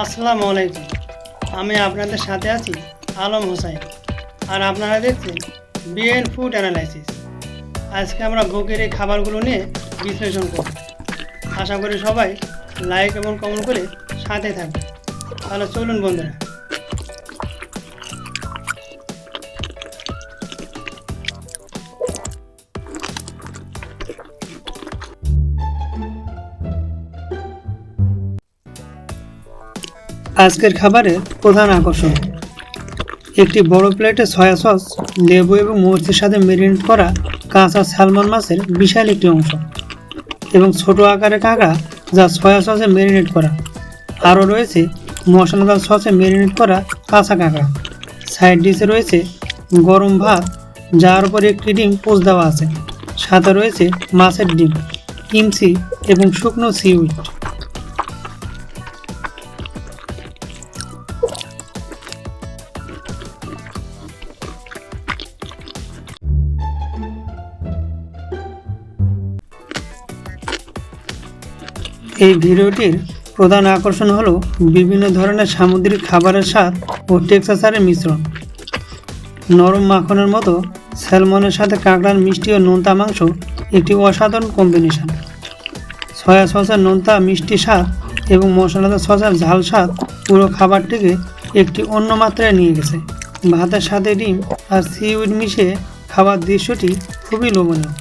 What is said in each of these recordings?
আসসালামু আলাইকুম। আমি আপনাদের সাথে আছি আলম হোসাইন। আর আপনারা দেখছেন বিএন ফুড অ্যানালাইসিস আজকে আমরা বুকের এই খাবারগুলো নিয়ে বিশ্লেষণ করব। আশা করি সবাই লাইক এবং কমেন্ট করে সাথে থাকবে তাহলে চলুন বন্ধুরা। আজকের খাবারের প্রধান আকর্ষণ। একটি বড় প্লেটে সয়া সস, লেবু এবং মরিচের সাথে মেরিনেট করা কাঁচা স্যালমন মাছের বিশাল একটি অংশ এবং ছোট আকারের কাঁকড়া যা সয়া সসে মেরিনেট করা। আরও রয়েছে মশলাদার সসে মেরিনেট করা কাঁচা কাঁকড়া। সাইড ডিশে রয়েছে গরম ভাত, যার উপর একটি ডিম পোচ দেওয়া আছে। সাথে রয়েছে মাছের ডিম কিমচি এবং শুকনো সিউইড এই ভিডিওটির প্রধান আকর্ষণ হলো বিভিন্ন ধরনের সামুদ্রিক খাবারের স্বাদ ও টেক্সাসারের মিশ্রণ। নরম মাখনের মতো স্যালমনের সাথে কাঁকড়ার মিষ্টি ও নোনতা মাংস একটি অসাধারণ কম্বিনেশন। সয়া সসের নোনতা, মিষ্টি স্বাদ এবং মশলাদার সসের ঝাল স্বাদ পুরো খাবারটিকে একটি অন্য মাত্রায় নিয়ে গেছে। ভাতের সাথে ডিম আর সিউড মিশিয়ে খাবার দৃশ্যটি খুবই লোভনীয়।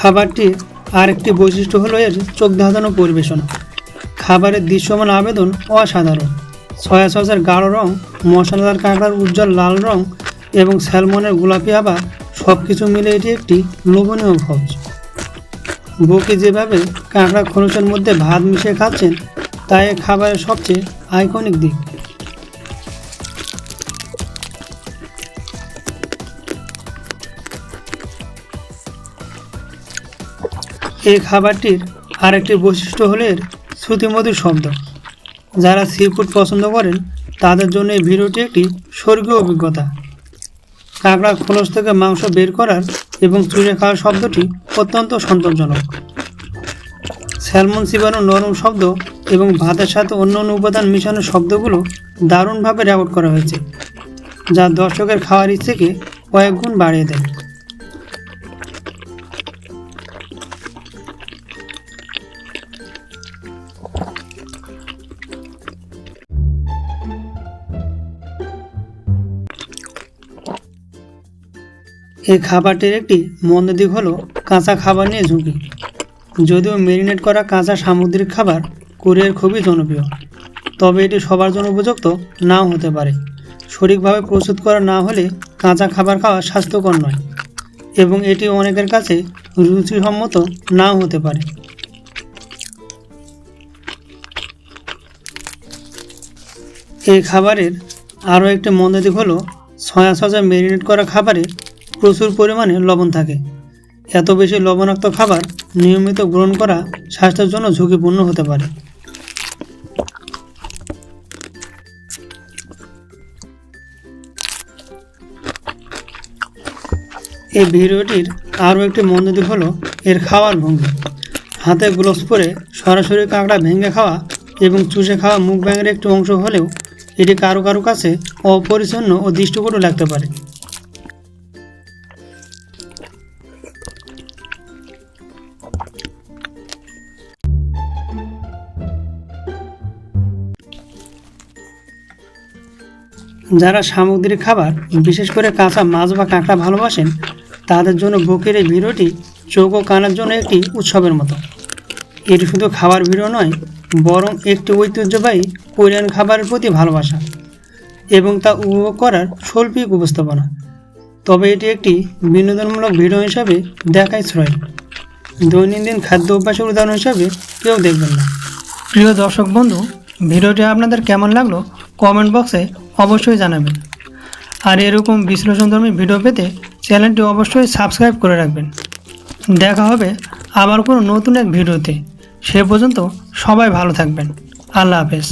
খাবারটির আরেকটি বৈশিষ্ট্য হলো এর চোখ ধাঁধানো পরিবেশন। খাবারের দৃশ্যমান আবেদন অসাধারণ। সয়া সসের গাঢ় রং, মশলাদার কাঁকড়ার উজ্জ্বল লাল রং এবং স্যালমনের গোলাপি আবার সব কিছু মিলে এটি একটি লোভনীয় ভোজ। বকি যেভাবে কাঁকড়া খরচের মধ্যে ভাত মিশিয়ে খাচ্ছেন তা এ খাবারের সবচেয়ে আইকনিক দিক। এই খাবারটির আরেকটি বৈশিষ্ট্য হলো এর শ্রুতিমধুর শব্দ। যারা সি ফুড পছন্দ করেন, তাদের জন্য এই ভিডিওটি একটি স্বর্গীয় অভিজ্ঞতা। কাঁকড়া খোলস থেকে মাংস বের করার এবং চুড়ে খাওয়ার শব্দটি অত্যন্ত সন্তোষজনক। স্যালমন চিবানোর নরম শব্দ এবং ভাতের সাথে অন্য অন্য উপাদান মিশানোর শব্দগুলো দারুণভাবে রেকর্ড করা হয়েছে, যা দর্শকের খাওয়ার ইচ্ছেকে কয়েক গুণ বাড়িয়ে দেয়। এই খাবারটির একটি মন্দ দিক হলো কাঁচা খাবার নিয়ে ঝুঁকি। যদিও মেরিনেট করা কাঁচা সামুদ্রিক খাবার কোরিয়ার খুবই জনপ্রিয়, তবে এটি সবার জন্য উপযুক্ত নাও হতে পারে। সঠিকভাবে প্রস্তুত করা না হলে কাঁচা খাবার খাওয়া স্বাস্থ্যকর নয়, এবং এটি অনেকের কাছে রুচিসম্মত নাও হতে পারে। এই খাবারের আরও একটি মন্দ দিক হলো সয়া সসে মেরিনেট করা খাবারে প্রচুর পরিমাণে লবণ থাকে। এত বেশি লবণাক্ত খাবার নিয়মিত গ্রহণ করা স্বাস্থ্যের জন্য ঝুঁকিপূর্ণ হতে পারে। এই ভিডিওটির আরও একটি মন্দ দিক হলো এর খাওয়ার ভঙ্গি। হাতে গ্লোভস পরে সরাসরি কাঁকড়া ভেঙে খাওয়া এবং চুষে খাওয়া মুখ ব্যাঙের একটি অংশ হলেও এটি কারও কারও কাছে অপরিচ্ছন্ন ও দৃষ্টিকটু লাগতে পারে। যারা সামুদ্রিক খাবার, বিশেষ করে কাঁচা মাছ বা কাঁকড়া ভালোবাসেন, তাদের জন্য বুকের এই ভিডিওটি চোখ ও কানের জন্য একটি উৎসবের মতো। এটি শুধু খাবার ভিডিও নয়, বরং একটি ঐতিহ্যবাহী কোরিয়ান খাবারের প্রতি ভালোবাসা এবং তা উপভোগ করার শৈল্পিক উপস্থাপনা। তবে এটি একটি বিনোদনমূলক ভিডিও হিসাবে দেখাই শ্রয়। দৈনন্দিন খাদ্য অভ্যাসের উদাহরণ হিসাবে কেউ দেখবেন না। প্রিয় দর্শক বন্ধু, ভিডিওটি আপনাদের কেমন লাগল কমেন্ট বক্সে অবশ্যই জানাবেন। আর এরকম বিশ্লেষণধর্মী ভিডিও পেতে চ্যানেলটি অবশ্যই সাবস্ক্রাইব করে রাখবেন। দেখা হবে আবার কোনো নতুন এক ভিডিওতে। সে পর্যন্ত সবাই ভালো থাকবেন। আল্লাহ হাফেজ।